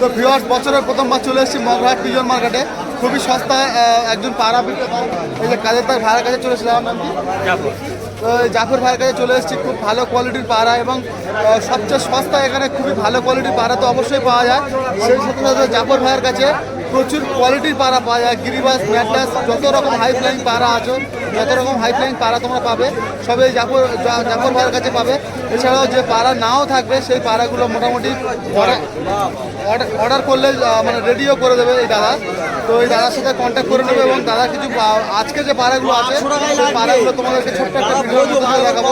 তো ভিওয়ার্স বছরের প্রথমবার চলে এসেছি মগরাট পিজন মার্কেটে। খুবই সস্তা একজন পাড়া এই যে কাজের তার ভাড়ার কাছে চলে এসেছিলাম নাম কি তো জাফর ভাইয়ের কাছে চলে এসেছি খুব ভালো কোয়ালিটির পাড়া এবং সবচেয়ে সস্তা এখানে খুবই ভালো কোয়ালিটির পাড়া তো অবশ্যই পাওয়া যায়। সেই সাথে সাথে জাফর ভাইয়ের কাছে প্রচুর কোয়ালিটির পাড়া পাওয়া যায়। গিরিবাস ম্যাট্রাস যত রকম হাই ফ্লাইং পাড়া আছে যত রকম হাই ফ্লাইং পাড়া তোমরা পাবে সবই জাফর জাফর ভাইয়ের কাছে পাবে। এছাড়াও যে পাড়া নাও থাকবে সেই পাড়াগুলো মোটামুটি অর্ডার- করলে মানে রেডিও করে দেবে এই দাদা। তো এই দাদার সাথে কন্ট্যাক্ট করে নেবে এবং দাদা কিছু আজকে যে পাড়াগুলো আছে সেই পাড়াগুলো তোমাদেরকে ছোট্ট একটা মাধ্যমে দেখাবো।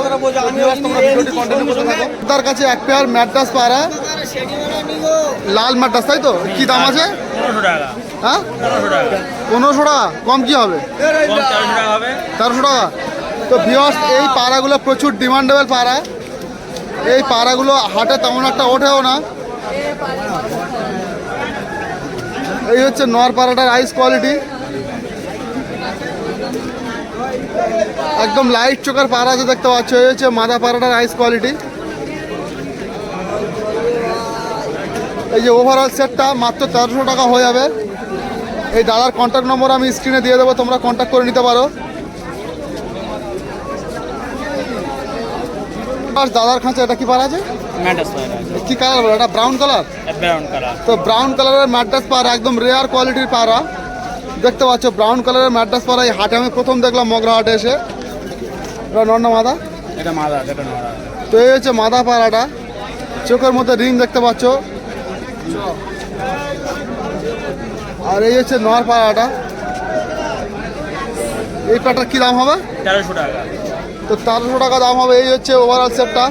তোমরা ভিডিওটি কন্টিনিউ করতে থাকো। তার কাছে এক পেয়ার ম্যাট্রাস পাড়া। লাল ম্যাট্রাস তাই তো? কি দাম আছে? পনেরোশো টাকা। হ্যাঁ? পনেরোশো টাকা। কম কি হবে? তেরোশো টাকা। তো ভিওয়ার্স এই পাড়াগুলো প্রচুর ডিমান্ডেবল পাড়া। এই পাড়াগুলো হাটে তেমন একটা ওঠেও না। এই হচ্ছে নর পাড়াটার আইস কোয়ালিটি একদম লাইট চোখের পাড়া আছে দেখতে পাচ্ছ। এই হচ্ছে মাদা পাড়াটার আইস কোয়ালিটি এই যে ওভারঅল সেটটা মাত্র তেরোশো টাকা হয়ে যাবে। এই দাদার কন্ট্যাক্ট নম্বর আমি স্ক্রিনে দিয়ে দেবো তোমরা কন্ট্যাক্ট করে নিতে পারো। আর দাদার খাঁচা এটা কি পার আছে? কি কালার বলো? এটা ব্রাউন কালার ব্রাউন কালার তো ব্রাউন কালারের ম্যাড্রাস পাড়া একদম রেয়ার কোয়ালিটির পাড়া। দেখতে পাচ্ছ ব্রাউন কালারের ম্যাড্রাস পাড়া। এই হাটে আমি প্রথম দেখলাম মগরা হাটে এসে। এটা নন্না মাদা? এটা মাদা তো এই হচ্ছে মাদা পাড়াটা। চোখের মধ্যে রিং দেখতে পাচ্ছ। আর এই হচ্ছে নর পাড়াটা। এই পাটার কি দাম হবে? তেরোশো টাকা। তো তেরোশো টাকা দাম হবে এই হচ্ছে ওভারঅল সেটটা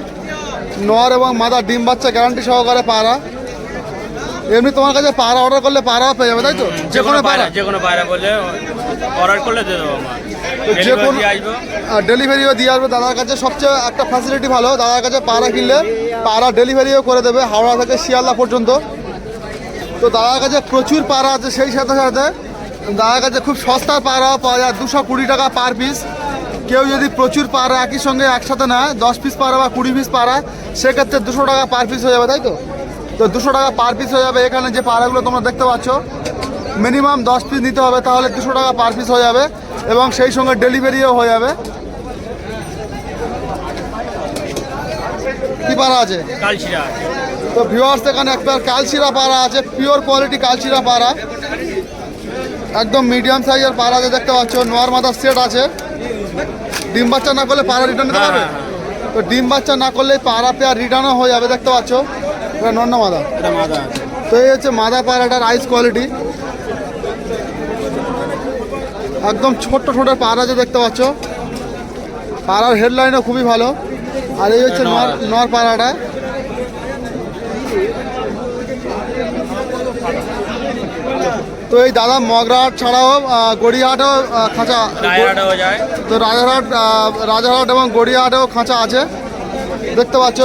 নর এবং মাদার ডিম বাচ্চা গ্যারান্টি সহকারে পাড়া। এমনি তোমার কাছে পাড়া অর্ডার করলে পাড়াও পেয়ে যাবে তাই তো? যে কোনো পাড়া যে কোনো পায়রা বললে অর্ডার করলে দিয়ে দেবো যে কোনো ডেলিভারিও দিয়ে আসবে। দাদার কাছে সবচেয়ে একটা ফ্যাসিলিটি ভালো। দাদার কাছে পাড়া কিনলে পাড়া ডেলিভারিও করে দেবে হাওড়া থেকে শিয়ালদা পর্যন্ত। তো দাদার কাছে প্রচুর পাড়া আছে, সেই সাথে সাথে দাদার কাছে খুব সস্তার পাড়াও পাওয়া যায়, দুশো কুড়ি টাকা পার পিস কেউ যদি প্রচুর পাড়া একই সঙ্গে একসাথে নেয়, দশ পিস পাড়া বা কুড়ি পিস পাড়া, সেক্ষেত্রে দুশো টাকা পার পিস হয়ে যাবে, তাই তো? তো দুশো টাকা পার পিস হয়ে যাবে, এখানে যে পাড়াগুলো তোমরা দেখতে পাচ্ছ মিনিমাম দশ পিস নিতে হবে, তাহলে দুশো টাকা পার পিস হয়ে যাবে এবং সেই সঙ্গে ডেলিভারিও হয়ে যাবে। কি পাড়া আছে? কালচিরা আছে। তো ভিউয়ার্স এখানে একটা কালচিরা পাড়া আছে পিওর কোয়ালিটি কালচিরা পাড়া। একদম মিডিয়াম সাইজের পাড়া আছে দেখতে পাচ্ছ নোয়ার মাথার সেট আছে। ডিম বাচ্চা না করলে পাড়া রিটার্ন দিতে পারবে? তো ডিম বাচ্চা না করলে পাড়া পেয়ার রিটার্নও হয়ে যাবে দেখতে পাচ্ছ। এটা নন্ন মাদা মাদা তো এই হচ্ছে মাদা পাড়াটার আইস কোয়ালিটি একদম ছোট্ট ছোট পাড়া আছে দেখতে পাচ্ছ। পাড়ার হেডলাইনও খুবই ভালো। আর এই হচ্ছে নর নর পাড়াটা। তো এই দাদা মগরাহাট ছাড়াও গড়িয়াহাটেও খাঁচা তো রাজারহাট রাজারহাট এবং গড়িয়াহাটেও খাঁচা আছে। দেখতে পাচ্ছ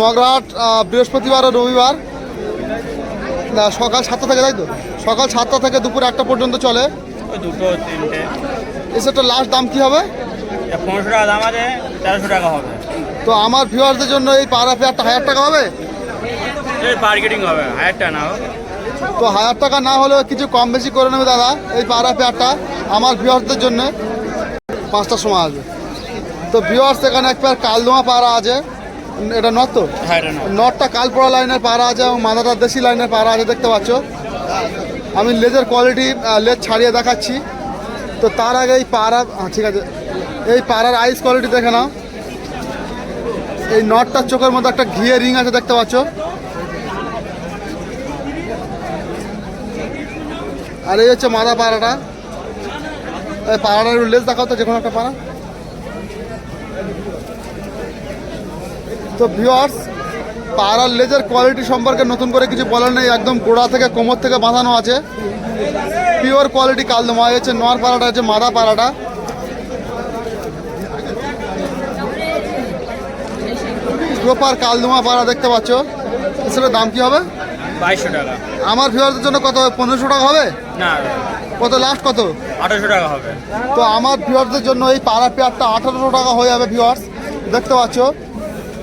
মগরাহাট বৃহস্পতিবার ও রবিবার। সকাল সাতটা থেকে তাই তো? সকাল সাতটা থেকে দুপুর একটা পর্যন্ত চলে। দুটো তিনটে। এসবটা লাস্ট দাম কি হবে? পনেরোশো টাকা দাম আছে তেরোশো টাকা হবে। তো আমার ভিউয়ারদের জন্য এই পাড়া পেয়ারটা হাজার টাকা হবে? এই মার্কেটিং হবে হাজার টাকা না তো হাজার টাকা না হলেও কিছু কম বেশি করে নেবে দাদা এই পাড়া পেয়ারটা আমার ভিউয়ারদের জন্য। পাঁচটার সময় আসবে। তো ভিউয়ার্স এখানে এক পেয়ার কালদোমা পাড়া আছে। এটা নয় তো? হ্যাঁ নটটা কালপোড়া লাইনের পাড়া আছে এবং মাথাটা দেশি লাইনের পাড়া আছে দেখতে পাচ্ছ। আমি লেজের কোয়ালিটি লেজ ছাড়িয়ে দেখাচ্ছি। তো তার আগে এই পাড়া আহ, ঠিক আছে। এই পাড়ার আইস কোয়ালিটি দেখে নাও। এই নটটার চোখের মধ্যে একটা ঘিয়ে রিং আছে দেখতে পাচ্ছ। আর এই হচ্ছে মাদা পাড়াটা। এই পাড়াটার একটু লেজ দেখাও তো যে কোনো একটা পাড়া। তো ভিউয়ার্স পাড়ার লেজের কোয়ালিটি সম্পর্কে নতুন করে কিছু বলার নেই, একদম গোড়া থেকে কোমর থেকে বাঁধানো আছে। পিওর কোয়ালিটি কালদমা হচ্ছে নোয়ার পাড়াটা হচ্ছে মাদা পাড়াটা। প্রপার কালদমা পাড়া দেখতে পাচ্ছ। এসবের দাম কি হবে? বাইশশো টাকা। আমার ভিউয়ারদের জন্য কত পনেরোশো টাকা হবে? না। কত লাস্ট কত? আঠারোশো টাকা হবে। তো আমার ভিউয়ারদের জন্য এই পাড়া পেয়ারটা আঠারোশো টাকা হয়ে যাবে ভিউয়ার্স দেখতে পাচ্ছ?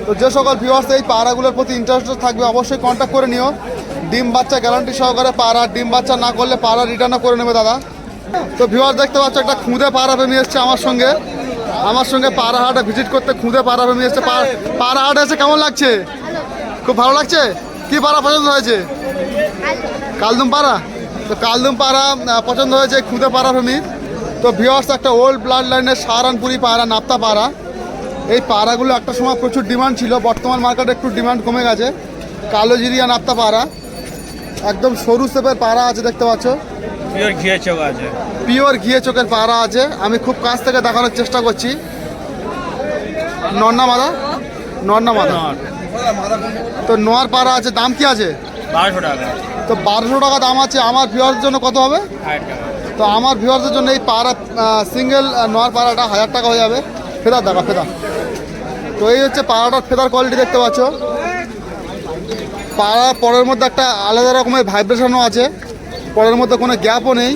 তো যে সকল ভিউয়ার্স এই পাড়াগুলোর প্রতি ইন্টারেস্টেড থাকবে অবশ্যই কন্ট্যাক্ট করে নিও। ডিম বাচ্চা গ্যারান্টি সহকারে পাড়া ডিম বাচ্চা না করলে পাড়া রিটার্নও করে নেবে দাদা। তো ভিউয়ার দেখতে পাচ্ছ একটা খুঁদে পাড়া প্রেমী এসছে আমার সঙ্গে। আমার সঙ্গে পাড়া হাটে ভিজিট করতে খুঁদে পাড়া প্রেমী এসছে। পা- পাড়া হাটে এসে কেমন লাগছে? খুব ভালো লাগছে? কি পাড়া পছন্দ হয়েছে? কালদুম পাড়া তো কালদুম পাড়া পছন্দ হয়েছে খুদে পাড়া প্রেমীর তো ভিওয়ার্স একটা ওল্ড ব্লাড লাইনের সাহারানপুরি পাড়া নাপ্তা পাড়া। এই পাড়াগুলো একটা সময় প্রচুর ডিমান্ড ছিল বর্তমান মার্কেটে একটু ডিমান্ড কমে গেছে। কালো জিরিয়া নাপ্তা পাড়া। একদম সরু সেপের পাড়া আছে দেখতে পাচ্ছ। পিওর ঘিয়ে চোখ আছে। পিওর ঘিয়ে চোখের পাড়া আছে। আমি খুব কাছ থেকে দেখানোর চেষ্টা করছি। নন্না মাদা নন্না মাদা তো নোয়ার পাড়া আছে দাম কি আছে? বারোশো টাকা। তো বারোশো টাকা দাম আছে আমার ভিওয়ারদের জন্য কত হবে? তো আমার ভিউয়ারদের জন্য এই পাড়া সিঙ্গেল নোয়ার পাড়াটা হাজার টাকা হয়ে যাবে। ফেদার দেখা ফেদার। তো এই হচ্ছে পাড়াটার ফেদার কোয়ালিটি দেখতে পাচ্ছ। পাড়া পরের মধ্যে একটা আলাদা রকমের ভাইব্রেশনও আছে। পরের মধ্যে কোনো গ্যাপও নেই।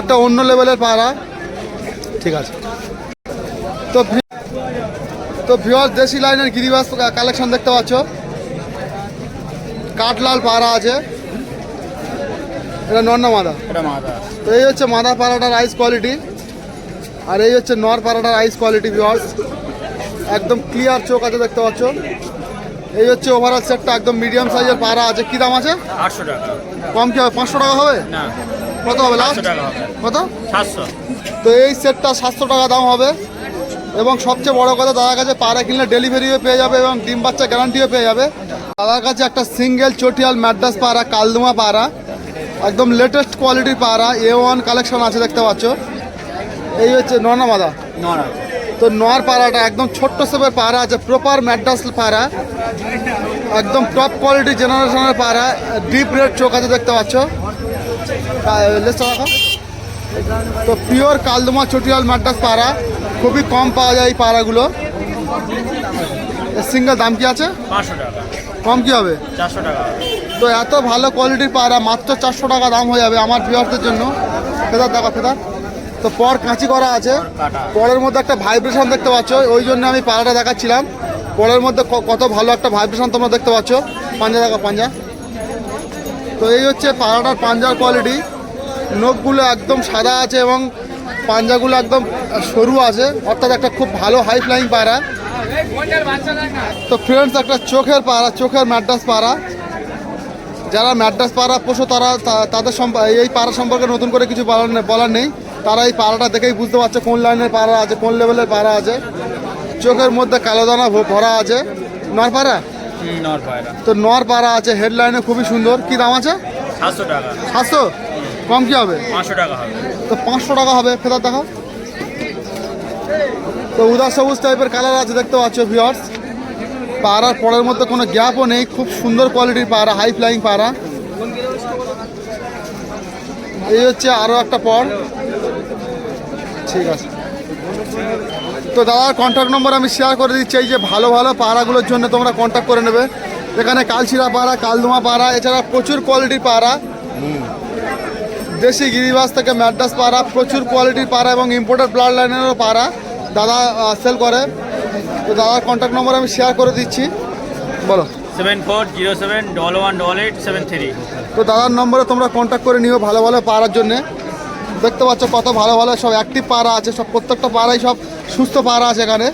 একটা অন্য লেভেলের পাড়া। ঠিক আছে। তো তো ভিওয়ার দেশি লাইনের গিরিবাস কালেকশন দেখতে পাচ্ছ। কাঠলাল পাড়া আছে। এটা নন্না মাদা? তো এই হচ্ছে মাদা পাড়াটার আইস কোয়ালিটি আর এই হচ্ছে নর পাড়াটার আইস কোয়ালিটি ভিওয়ার্স একদম ক্লিয়ার চোখ আছে দেখতে পাচ্ছ। এই হচ্ছে ওভারঅল সেটটা একদম মিডিয়াম সাইজের পাড়া আছে। কী দাম আছে? আটশো টাকা। কম কি হবে? পাঁচশো টাকা হবে? কত হবে? লাস্ট কত? সাতশো। তো এই সেটটা সাতশো টাকা দাম হবে। এবং সবচেয়ে বড় কথা দাদার কাছে পাড়া কিনলে ডেলিভারিও পেয়ে যাবে এবং ডিম বাচ্চা গ্যারান্টিও পেয়ে যাবে। দাদার কাছে একটা সিঙ্গেল চটিয়াল ম্যাড্রাস পাড়া কালদুমা পাড়া একদম লেটেস্ট কোয়ালিটির পাড়া এ ওয়ান কালেকশন আছে দেখতে পাচ্ছ। এই হচ্ছে নর্না মাদা নর। তো নোয়ার পাড়াটা একদম ছোট্ট সেপের পাড়া আছে প্রপার ম্যাড্রাস পাড়া একদম টপ কোয়ালিটি জেনারেশনের পাড়া ডিপ রেড চোখ আছে দেখতে পাচ্ছ। তো পিওর কালদুমা চটিয়াল ম্যাড্রাস পাড়া খুবই কম পাওয়া যায় এই পাড়াগুলো। সিঙ্গেল দাম কি আছে? কম কি হবে? চারশো টাকা তো এত ভালো কোয়ালিটির পায়রা মাত্র চারশো টাকা দাম হয়ে যাবে আমার ভিউয়ারদের জন্য। ফেদার দেখা ফেদার। তো পর কাঁচি করা আছে। পরের মধ্যে একটা ভাইব্রেশন দেখতে পাচ্ছ। ওই জন্য আমি পাড়াটা দেখাচ্ছিলাম। পরের মধ্যে কত ভালো একটা ভাইব্রেশন তোমরা দেখতে পাচ্ছ। পাঞ্জা দেখা পাঞ্জা। তো এই হচ্ছে পাড়াটার পাঞ্জার কোয়ালিটি নখগুলো একদম সাদা আছে এবং পাঞ্জাগুলো একদম সরু আছে অর্থাৎ একটা খুব ভালো হাই ফ্লাইং পায়রা। তো ফ্রেন্ডস একটা চোখের পাড়া চোখের ম্যাড্রাস পাড়া যারা ম্যাড্রাস পাড়া পোষো তারা তাদের এই পাড়া সম্পর্কে নতুন করে কিছু বলার নেই- বলার নেই। তারা এই পাড়াটা দেখেই বুঝতে পারছে কোন লাইনের পাড়া আছে কোন লেভেলের পাড়া আছে। চোখের মধ্যে কালো দানা ভরা আছে। নর পাড়া হুম, নর পায়রা। তো নর পাড়া আছে হেডলাইনে খুবই সুন্দর। কি দাম আছে? সাতশো টাকা। সাতশো? কম কি হবে? পাঁচশো টাকা হবে। তো পাঁচশো টাকা হবে ফেরত দেখো তো উদাস সবুজ টাইপের কালার আছে দেখতে পাচ্ছ ভিওর্স পাড়ার পরের মধ্যে কোনো গ্যাপও নেই খুব সুন্দর কোয়ালিটির পাড়া হাই ফ্লাইং পাড়া এই হচ্ছে আরও একটা পর। ঠিক আছে। তো দাদার কন্ট্যাক্ট নম্বর আমি শেয়ার করে দিচ্ছি এই যে ভালো ভালো পাড়াগুলোর জন্য তোমরা কন্ট্যাক্ট করে নেবে। এখানে কালচিরা পাড়া কালদুমা পাড়া এছাড়া প্রচুর কোয়ালিটির পাড়া দেশি গিরিবাস থেকে ম্যাড্রাস পাড়া প্রচুর কোয়ালিটির পাড়া এবং ইম্পোর্টেড ব্লাড লাইনেরও পাড়া দাদা সেল করে। তো দাদার কন্ট্যাক্ট নম্বর আমি শেয়ার করে দিচ্ছি। বলো। Seven four zero seven double one double eight seven three তো দাদার নম্বরে তোমরা কন্ট্যাক্ট করে নিও ভালো ভালো পাড়ার জন্যে। দেখতে পাচ্ছ কত ভালো ভালো সব অ্যাক্টিভ পাড়া আছে সব প্রত্যেকটা পাড়াই সব সুস্থ পাড়া আছে এখানে।